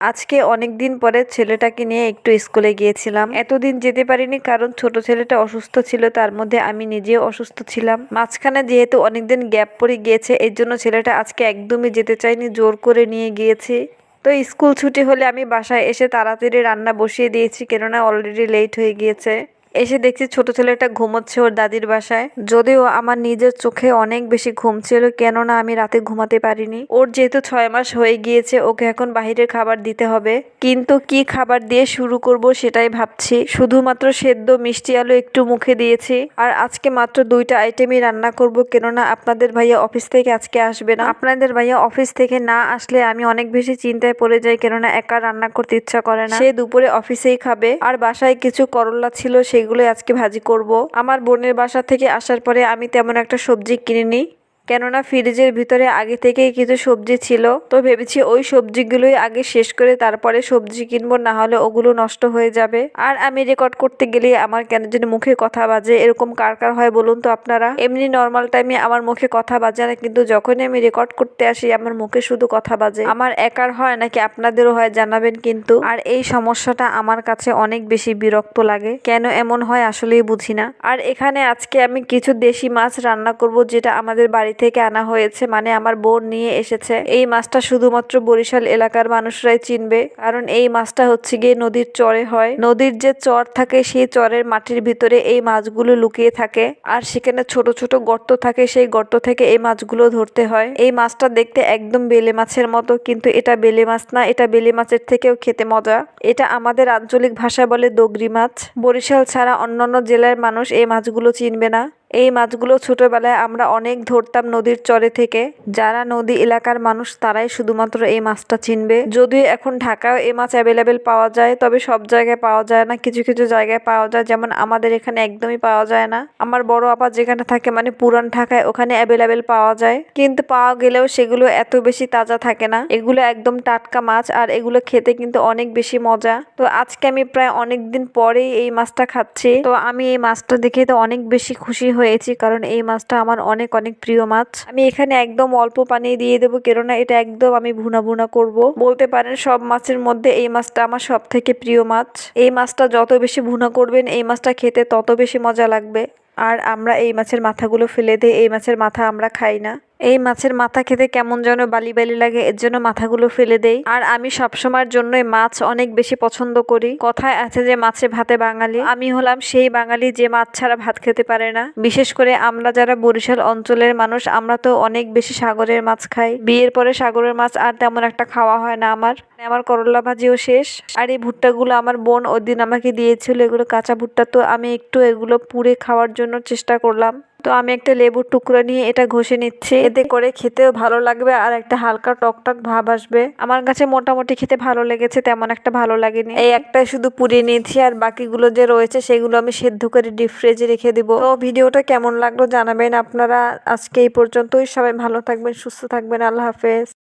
আজকে অনেক দিন পরে ছেলেটাকে নিয়ে একটু স্কুলে গিয়েছিলাম। এতদিন যেতে পারিনি কারণ ছোট ছেলেটা অসুস্থ ছিল, তার মধ্যে আমি নিজেও অসুস্থ ছিলাম। মাঝখানে যেহেতু অনেকদিন গ্যাপ পরে গিয়েছে, এর জন্য ছেলেটা আজকে একদমই যেতে চাইনি জোর করে নিয়ে গিয়েছি। তো স্কুল ছুটি হলে আমি বাসায় এসে তাড়াতাড়ি রান্না বসিয়ে দিয়েছি, কেননা অলরেডি লেট হয়ে গিয়েছে। এসে দেখছি ছোট ছেলেটা ঘুমোচ্ছে ওর দাদির বাসায়। যদিও আমার নিজের চোখে অনেক বেশি ঘুম ছিল, কেননা আমি রাতে ঘুমাতে পারিনি। ওর যেহেতু ছয় মাস হয়ে গিয়েছে, ওকে এখন বাহিরের খাবার দিতে হবে। কিন্তু কি খাবার দিয়ে শুরু করব সেটাই ভাবছি। শুধুমাত্র সেদ্ধ মিষ্টি আলু একটু মুখে দিয়েছি। আর আজকে মাত্র দুইটা আইটেমই রান্না করব, কেননা আপনাদের ভাইয়া অফিস থেকে আজকে আসবে না। আপনাদের ভাইয়া অফিস থেকে না আসলে আমি অনেক বেশি চিন্তায় পড়ে যাই, কেননা একা রান্না করতে ইচ্ছা করে না। সে দুপুরে অফিসেই খাবে। আর বাসায় কিছু করলা ছিল সেগুলো আজকে ভাজি করব। আমার বোনের বাসা থেকে আসার পরে আমি তেমন একটা সবজি কিনিনি। কেননা ফ্রিজের ভিতরে আগে থেকেই কিছু সবজি ছিল, তো ভেবেছি ওই সবজিগুলোই আগে শেষ করে তারপরে সবজি কিনবো, না হলে ওগুলো নষ্ট হয়ে যাবে। আর আমি রেকর্ড করতে গেলে আমার কেন যেন মুখে কথা বাজে, এরকম কার কার হয় বলুন তো আপনারা? এমনি নর্মাল টাইমে আমার মুখে কথা বাজে না, কিন্তু যখনই আমি রেকর্ড করতে আসি, আমার মুখে শুধু কথা বাজে। আমার একার হয় নাকি আপনাদেরও হয় জানাবেন কিন্তু। আর এই সমস্যাটা আমার কাছে অনেক বেশি বিরক্ত লাগে। কেন এমন হয় আসলেই বুঝি না। আর এখানে আজকে আমি কিছু দেশি মাছ রান্না করব, যেটা আমাদের বাড়ি থেকে আনা হয়েছে মানে আমার বোন নিয়ে এসেছে। এই মাছটা শুধুমাত্র বরিশাল এলাকার মানুষরাই চিনবে, কারণ এই মাছটা হচ্ছে গিয়ে নদীর চরে হয়। নদীর যে চর থাকে, সেই চরের মাটির ভিতরে এই মাছগুলো লুকিয়ে থাকে, আর সেখানে ছোট ছোট গর্ত থাকে, সেই গর্ত থেকে এই মাছগুলো ধরতে হয়। এই মাছটা দেখতে একদম বেলে মাছের মতো, কিন্তু এটা বেলে মাছ না, এটা বেলে মাছের থেকেও খেতে মজা। এটা আমাদের আঞ্চলিক ভাষায় বলে দগরি মাছ। বরিশাল ছাড়া অন্যান্য জেলার মানুষ এই মাছগুলো চিনবে না। এই মাছগুলো ছোটবেলায় আমরা অনেক ধরতাম নদীর চরে থেকে। যারা নদী এলাকার মানুষ, তারাই শুধুমাত্র এই মাছটা চিনবে। যদিও এখন ঢাকায় এই মাছ অ্যাভেলেবেল পাওয়া যায়, তবে সব জায়গায় পাওয়া যায় না। কিছু কিছু জায়গায় পাওয়া যায়, যেমন আমাদের এখানে একদমই পাওয়া যায় না। আমার বড় আপা যেখানে থাকে মানে পুরান ঢাকায়, ওখানে অ্যাভেলেবেল পাওয়া যায়। কিন্তু পাওয়া গেলেও সেগুলো এত বেশি তাজা থাকে না। এগুলো একদম টাটকা মাছ, আর এগুলো খেতে কিন্তু অনেক বেশি মজা। তো আজকে আমি প্রায় অনেক দিন পরেই এই মাছটা খাচ্ছি। তো আমি এই মাছটা দেখে তো অনেক বেশি খুশি হয়েছি, কারণ এই মাছটা আমার অনেক অনেক প্রিয় মাছ। আমি এখানে একদম অল্প পানি দিয়ে দেবো, কেননা এটা একদম আমি ভুনা ভুনা করব। বলতে পারেন সব মাছের মধ্যে এই মাছটা আমার সব থেকে প্রিয় মাছ। এই মাছটা যত বেশি ভুনা করবেন, এই মাছটা খেতে তত বেশি মজা লাগবে। আর আমরা এই মাছের মাথাগুলো ফেলে দিই, এই মাছের মাথা আমরা খাই না। এই মাছের মাথা খেতে কেমন যেন বালি বালি লাগে, এর জন্য মাথাগুলো ফেলে দেই। আর আমি সবসময়ের জন্যই মাছ অনেক বেশি পছন্দ করি। কথায় আছে যে মাছে ভাতে বাঙালি। আমি হলাম সেই বাঙালি যে মাছ ছাড়া ভাত খেতে পারে না। বিশেষ করে আমরা যারা বরিশাল অঞ্চলের মানুষ, আমরা তো অনেক বেশি সাগরের মাছ খাই। বিয়ের পরে সাগরের মাছ আর তেমন একটা খাওয়া হয় না আমার। আমার করলা ভাজিও শেষ। আর এই ভুট্টাগুলো আমার বোন ওই দিন আমাকে দিয়েছিল, এগুলো কাঁচা ভুট্টা, তো আমি একটু এগুলো পুড়ে খাওয়ার জন্য চেষ্টা করলাম। তো আমি একটা লেবুর টুকরো নিয়ে এটা ঘষে নিচ্ছি। এতে করে খেতেও ভালো লাগবে আর একটা হালকা টকটক ভাব আসবে। আমার কাছে মোটামুটি খেতে ভালো লেগেছে, তেমন একটা ভালো লাগেনি। এই একটাই শুধু পুড়িয়ে নিয়েছি আর বাকিগুলো যে রয়েছে সেগুলো আমি সেদ্ধ করে ডিপ ফ্রিজে রেখে দিব। তো ভিডিওটা কেমন লাগল জানাবেন আপনারা। আজকে এই পর্যন্তই। সবাই ভালো থাকবেন, সুস্থ থাকবেন। আল্লাহ হাফেজ।